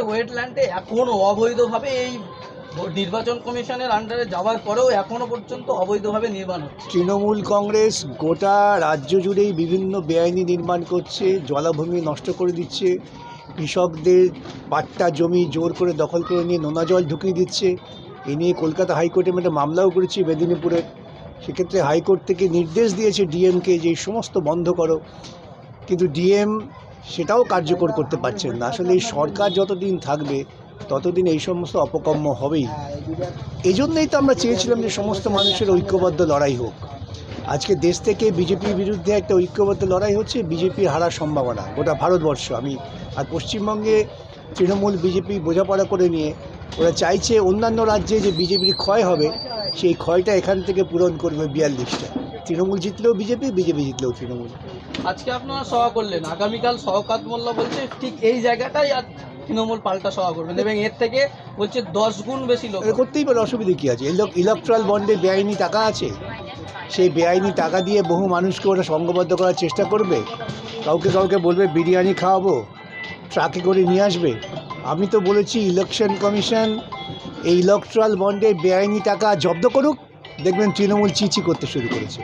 ওয়েটল্যান্ডে এখনও অবৈধভাবে এই নির্বাচন কমিশনের আন্ডারে যাওয়ার পরেও এখনও পর্যন্ত অবৈধভাবে নির্মাণ হচ্ছে। তৃণমূল কংগ্রেস গোটা রাজ্য জুড়েই বিভিন্ন বেআইনি নির্মাণ করছে, জলাভূমি নষ্ট করে দিচ্ছে, কৃষকদের পাট্টা জমি জোর করে দখল করে নিয়ে নোনা জল ঢুকিয়ে দিচ্ছে। এ নিয়ে কলকাতা হাইকোর্টে একটা মামলাও করেছি মেদিনীপুরের। সেক্ষেত্রে হাইকোর্ট থেকে নির্দেশ দিয়েছে ডিএমকে যে সমস্ত বন্ধ করো। কিন্তু ডিএম সেটাও কার্যকর করতে পারছেন না। আসলে এই সরকার যতদিন থাকবে, ততদিন এই সমস্ত অপকর্ম হবেই। এই জন্যই তো আমরা চেয়েছিলাম যে সমস্ত মানুষের ঐক্যবদ্ধ লড়াই হোক। আজকে দেশ থেকে বিজেপির বিরুদ্ধে একটা ঐক্যবদ্ধ লড়াই হচ্ছে, বিজেপির হারার সম্ভাবনা, গোটা ভারতবর্ষ। আমি আর পশ্চিমবঙ্গে তৃণমূল, বিজেপি বোঝাপড়া করে নিয়ে ওরা চাইছে অন্যান্য রাজ্যে যে বিজেপির ক্ষয় হবে, সেই ক্ষয়টা এখান থেকে পূরণ করবে বিয়াল্লিশটা। তৃণমূল জিতলেও বিজেপি বিজেপি জিতলেও তৃণমূল। আজকে আপনারা সভা করলেন। আগামীকাল শওকাত মোল্লা বলছে, ঠিক এই জায়গাটাই আর তৃণমূল পাল্টা সভা করবেন এবং এর থেকে বলছে দশ গুণ বেশি লোক করতেই পারে, অসুবিধে কী আছে? ইলেকট্রাল বন্ডে বেআইনি টাকা আছে? সেই বেআইনি টাকা দিয়ে বহু মানুষকে ওরা সঙ্গবদ্ধ করার চেষ্টা করবে? কাউকে কাউকে বলবে, বিরিয়ানি খাওয়াবো, ট্রাকে করে নিয়ে আসবে? আমি তো বলেছি ইলেকশন কমিশন এই ইলেকট্রাল বন্ডে বেআইনি টাকা জব্দ করুক। দেখবেন তৃণমূল চিচি করতে শুরু করেছে।